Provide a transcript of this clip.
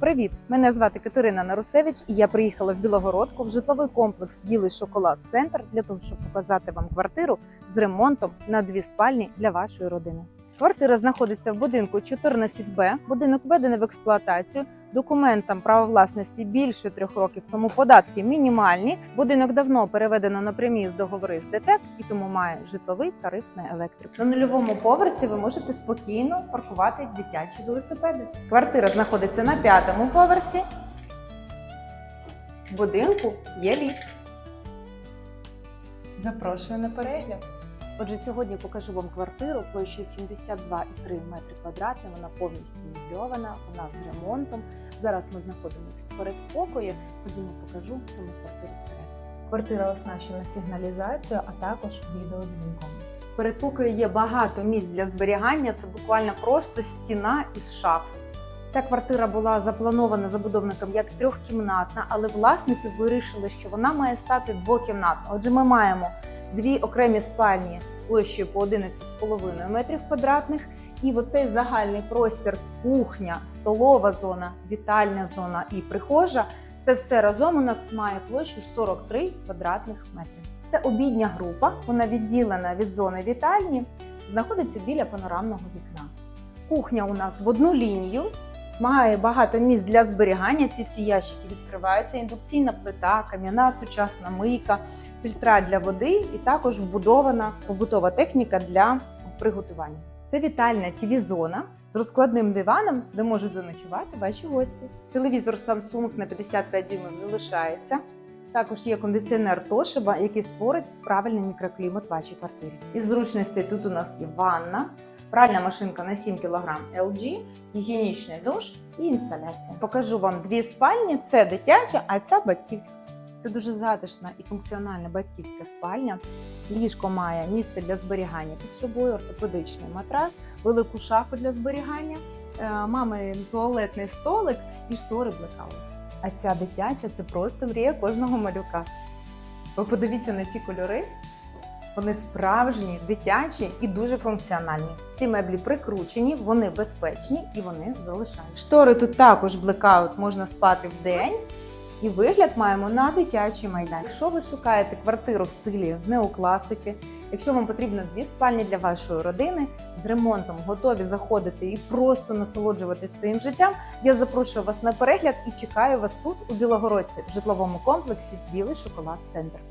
Привіт! Мене звати Катерина Нарусевич, і я приїхала в Білогородку в житловий комплекс Білий шоколад Центр для того, щоб показати вам квартиру з ремонтом на дві спальні для вашої родини. Квартира знаходиться в будинку 14Б. Будинок введений в експлуатацію. Документам право власності більше трьох років, тому податки мінімальні. Будинок давно переведено на прямі з договори з ДТЕК і тому має житловий тариф на електрику. На нульовому поверсі ви можете спокійно паркувати дитячі велосипеди. Квартира знаходиться на п'ятому поверсі. В будинку є ліфт. Запрошую на перегляд. Отже, сьогодні покажу вам квартиру площею 72,3 метри квадратні. Вона повністю мебльована, вона з ремонтом. Зараз ми знаходимося в передпокої. Ходімо, покажу саму квартиру всередині. Квартира оснащена сигналізацією, а також відеодзвінком. В передпокої є багато місць для зберігання. Це буквально просто стіна із шафи. Ця квартира була запланована забудовником як трьохкімнатна, але власники вирішили, що вона має стати двокімнатною. Отже, ми маємо дві окремі спальні площею по 11,5 метрів квадратних. І в оцей загальний простір, кухня, столова зона, вітальня зона і прихожа. Це все разом у нас має площу 43 квадратних метрів. Це обідня група, вона відділена від зони вітальні, знаходиться біля панорамного вікна. Кухня у нас в одну лінію, має багато місць для зберігання. Ці всі ящики відкриваються. Індукційна плита, кам'яна сучасна мийка, фільтра для води і також вбудована побутова техніка для приготування. Це вітальна тіві-зона з розкладним диваном, де можуть заночувати ваші гості. Телевізор Samsung на 55 дюймів залишається. Також є кондиціонер Toshiba, який створить правильний мікроклімат вашій квартирі. Із зручностей тут у нас є ванна, пральна машинка на 7 кг LG, гігієнічний душ і інсталяція. Покажу вам дві спальні: це дитяча, а ця батьківська. Це дуже затишна і функціональна батьківська спальня. Ліжко має місце для зберігання під собою, ортопедичний матрас, велику шафу для зберігання, е, мами туалетний столик і штори блекаут. А ця дитяча це просто мрія кожного малюка. Ви подивіться на ці кольори. Вони справжні, дитячі і дуже функціональні. Ці меблі прикручені, вони безпечні і вони залишають. Штори тут також блекаут, можна спати в день. І вигляд маємо на дитячий майдан. Якщо ви шукаєте квартиру в стилі неокласики, якщо вам потрібно дві спальні для вашої родини з ремонтом, готові заходити і просто насолоджуватись своїм життям, я запрошую вас на перегляд і чекаю вас тут у Білогородці в житловому комплексі Білий шоколад Центр.